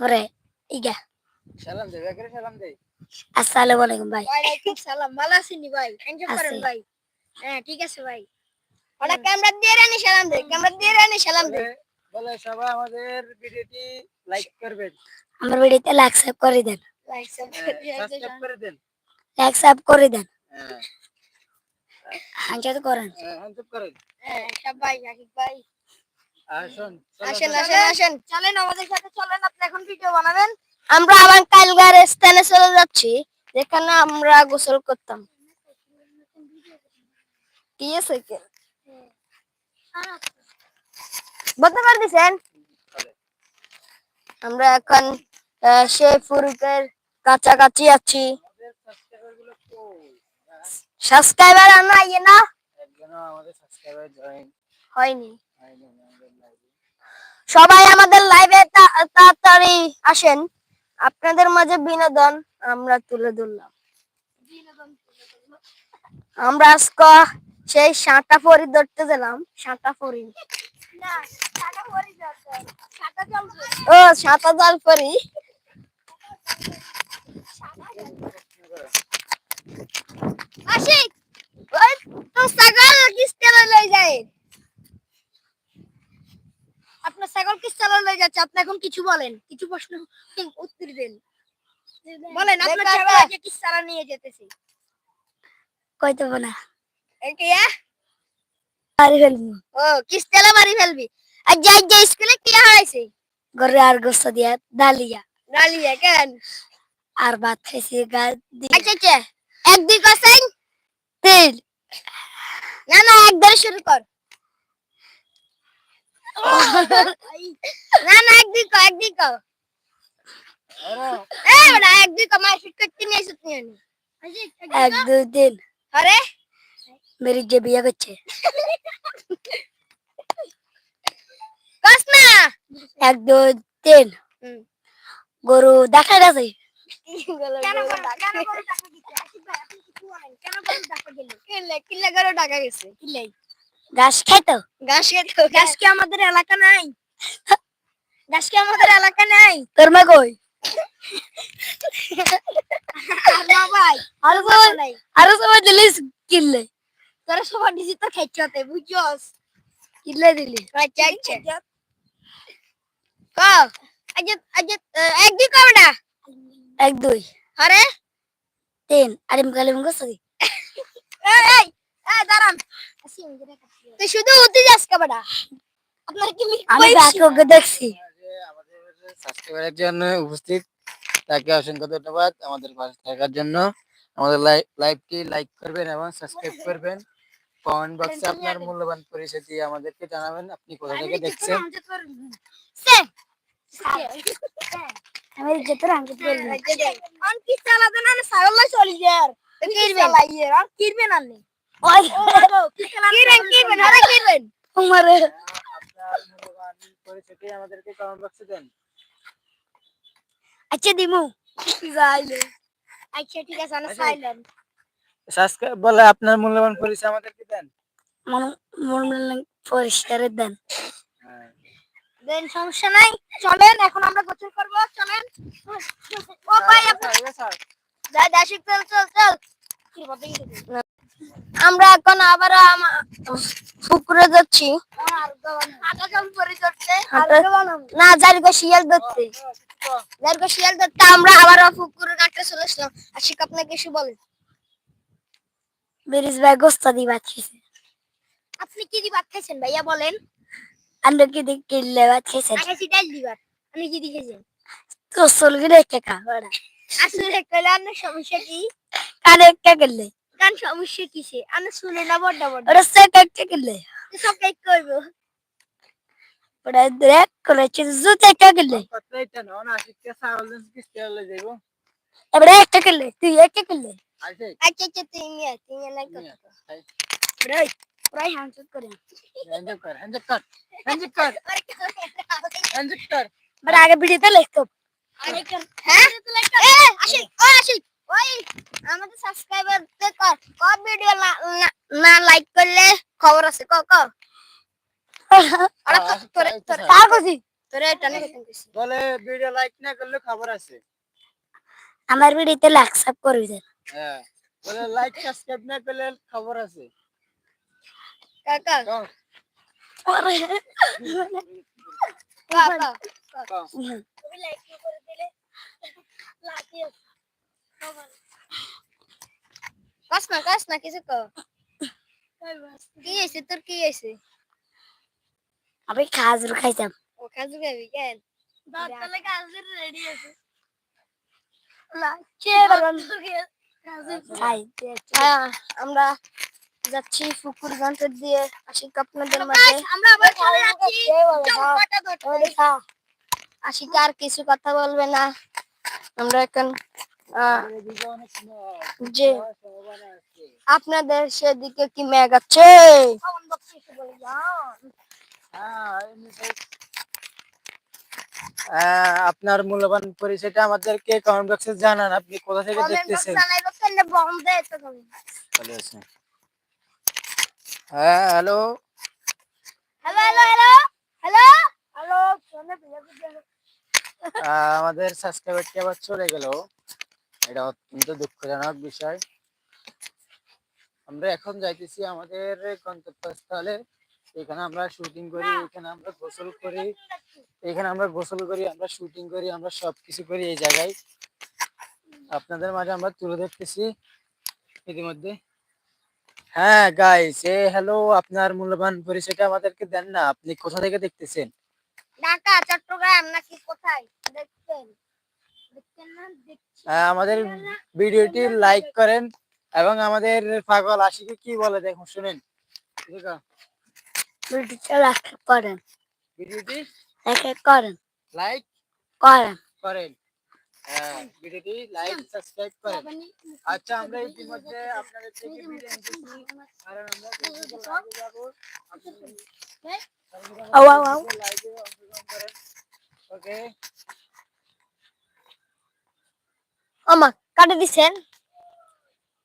পরে ইগা। সালাম দে বেকারে সালাম দে। আসসালামু আলাইকুম ভাই। ওয়ালাইকুম সালাম ভালো আছেন ভাই? এনজয় করেন ভাই? হ্যাঁ ঠিক আছে ভাই। ওরা ক্যামেরা দিয়ে রানি সালাম দে ক্যামেরা দিয়ে রানি সালাম দে। বলে- সবাই আমাদের ভিডিওটি লাইক করবেন। আমার ভিডিওতে লাইক সাব করে দেন। লাইক সাবস্ক্রাইব করে দেন। লাইক সাব করে দেন। হ্যাঁ। হাঞ্চা তো করেন। হ্যান্ডসঅ্যাপ করেন। হ্যাঁ সবাই আকিব ভাই। আসুন আসেন আসেন আসেন। চলেন আমাদের সাথে চলেন আপনি এখন ভিডিও বানাবেন। আমরা আবার কালগার স্থানে চলে যাচ্ছি যেখানে আমরা গোসল করতাম। কি আছে কি? বলতে পার দিছেন আমরা এখন সেই ফুরুকের কাছাকাছি আছি। সাবস্ক্রাইবার আমরা ইয়ে না? আমাদের সাবস্ক্রাইবার জয়েন হয়নি। হয়নি আমাদের লাইভে সবাই আমাদের লাইভে তাড়াতাড়ি আসেন। আপনাদের মাঝে বিনোদন আমরা তুলে ধরলাম। আমরা আজকে সেই সাঁটা ফরি ধরতে গেলাম সাঁটা ফরি ও সাঁতা জাল ফরি আশিক ওই তো ছাগল কিস্তে লই যায় আপনার ছাগল কিস চালা যাচ্ছে। আপনি এখন কিছু বলেন কিছু প্রশ্ন উত্তর দেন। বলেন আপনার কিস চালা নিয়ে যেতেছে। কইতে না পারি ফেলব। ও কিস মারি ফেলবি। আর যাই যাই স্কুলে কি হারাইছে ঘরে আর গোস্ত দিয়া ডালিয়া। ডালিয়া কেন? আর ভাত খাইছি গা দিয়ে আচ্ছা আচ্ছা। এক দুই না না এক ধরে শুরু কর। না না এক দুই কর এক কর। এ বড়া এক দুই মার শুট করতে নিয়ে এসে নিয়ে নি এক দুই দিন আরে? মেরি যে বিয়ে করছে। কস না। এক দুই তিন। গরু দেখা গেছে? কেন করে টাকা গেছে? ঘাস খাইতো গাছ খেতে গাছ কি আমাদের এলাকা নাই? গাছ কি আমাদের এলাকা নাই? তোর মা কই? ভাই? আর তোর আরও সবাই দিলিস কিনলে। তোরা সবার ডিজি তো খেচ্ছতে বুঝছস? কিনলে দিলি। আচ্ছা আচ্ছা। ক? আজ আজ এক দুই কবডা এক দুই। আরে? তিন। আরিম কালিম এই এই! দাঁড়ান। তুই শুধু উঠে যাস কবডা আপনার কি আমি দেখছি। সাবস্ক্রাইবারের জন্য উপস্থিত। তাকে অসংখ্য ধন্যবাদ আমাদের পাশে থাকার জন্য। আমাদের লাইভটি লাইক করবেন এবং সাবস্ক্রাইব করবেন। কমেন্ট বক্সে আপনার মূল্যবান পরিচয় দিয়ে আমাদেরকে জানাবেন। আপনি কোথা থেকে দেখছেন? আমি যেতে রাঙ্গিত বলব অন কি চালাতে না ছাগল চলি যার কিরবেন আর কিরবেন আননি ওই কিরবেন কিরবেন আরে কিরবেন তোমারে পরিচয়টি আমাদেরকে কমেন্ট বক্সে দেন আচ্ছা দিমু যাইলে আচ্ছা ঠিক আছে আমি সাইলেন্ট সাবস্ক্রাইব বলে আপনার মূল্যবান পরিচয় আমাদেরকে দেন? মন পরিষ্কার দেন। দেন সমস্যা নাই। চলেন এখন আমরা গোসল করব। চলেন। ও ভাই আপনি চল চল। আমরা এখন আবার পুকুরে যাচ্ছি। না জারিগো শিয়াল ধরতে। জারিগো শিয়াল ধরতে আমরা আবার পুকুরে ঘাটে চলে আসলাম। আশিক আপনাকে কিছু বলেন ভাই গোস্ত দি ভাত খাইছে। আপনি কি দি ভাত খাইছেন ভাইয়া বলেন? আমরা কি দিক কিনলে ভাত আগে সিটাই দিবার আপনি কি দি খাইছেন? তো চলগে রেখে খা আসলে কইলে আপনার সমস্যা কি? কানে কে গেলে। কান সমস্যা কিসে? আমি শুনে না বড় বড় ওরা সে কে গেলে সব কাজ করব। ওরা দেখ করে জুতে কে গেলে কথাইটা না না আশিককে সাউন্ড কিস্তে হলে যাইব? এবারে একটা গেলে তুই একে গেলে আশিক আচ্ছা আচ্ছা তুই নিয়ে তুই নিয়ে নাই কথা প্রায় প্রায় হাঁচত করে। হ্যান্ডেল কর হ্যান্ডেল কর হ্যান্ডেল কর। হ্যান্ডেল কর। মানে আগে ভিডিওতে লিখতো হ্যাঁ? এ আশিক ও আশিক আমাদের সাবস্ক্রাইবার কর কর ভিডিও না লাইক করলে খবর আছে ক ক ওরা তো- তোরে তোরে তা কছি তোরে এটা নিয়ে কইছি। বলে ভিডিও লাইক না করলে খবর আছে। আমার ভিডিওতে লাইক সাব করবি হ্যাঁ বলে লাইক সাবস্ক্রাইব না করলে খবর আছে। কাকা কাকা কও। তুমি লাইক করে দিলে লাকি কাস না কাস না কিছু কো কি হয়েছে তোর কি হয়েছে আমি খাজুর খাইতাম ও খাজু খাবি কেন তাহলে খাজুর রেডি আছে হ্যাঁ আমরা যাচ্ছি ফুকুরগঞ্জ দিয়ে আশিক আপনাদের মাঝে আমরা আবার চলে যাচ্ছি আশিক আর কিছু কথা বলবে না আমরা এখন যে আপনাদের সেদিকে কি মেঘ আছে? আপনার মূল্যবান পরিচয়টা আমাদেরকে কমেন্ট বক্সে জানান আপনি কোথা থেকে দেখতেছেন? ভালো আছেন হ্যাঁ hello hello hello hello hello hello আমাদের সাবস্ক্রাইবারটি আবার চলে গেল। এটা অত্যন্ত দুঃখজনক বিষয়। আমরা এখন যাইতেছি আমাদের গন্তব্যস্থলে। এখানে আমরা শুটিং করি, এখানে আমরা গোসল করি, এখানে আমরা গোসল করি, আমরা শুটিং করি, আমরা সবকিছু করি এই জায়গায়। আপনাদের মাঝে আমরা তুলে ধরতেছি ইতিমধ্যে। হ্যাঁ গাইস এ হ্যালো আপনার মূল্যবান পরিচয়টা আমাদেরকে দেন না। আপনি কোথা থেকে দেখতেছেন? ঢাকা, চট্টগ্রাম, নাকি কোথায়? দেখছেন দেখছেন না দেখছি আহ, আমাদের ভিডিওটি লাইক করেন এবং আমাদের পাগল আশিকে কি বলে দেখুন শুনেন। লাইক করেন। ভিডিওটি লাইক করেন। লাইক করেন। করেন। হ্যাঁ, ভিডিওটি লাইক সাবস্ক্রাইব করেন। আচ্ছা আমরা ইতিমধ্যে আপনাদের থেকে কারণ আমরা। লাইভে অংশগ্রহণ করেন ওকে আমা কাটে দিছেন?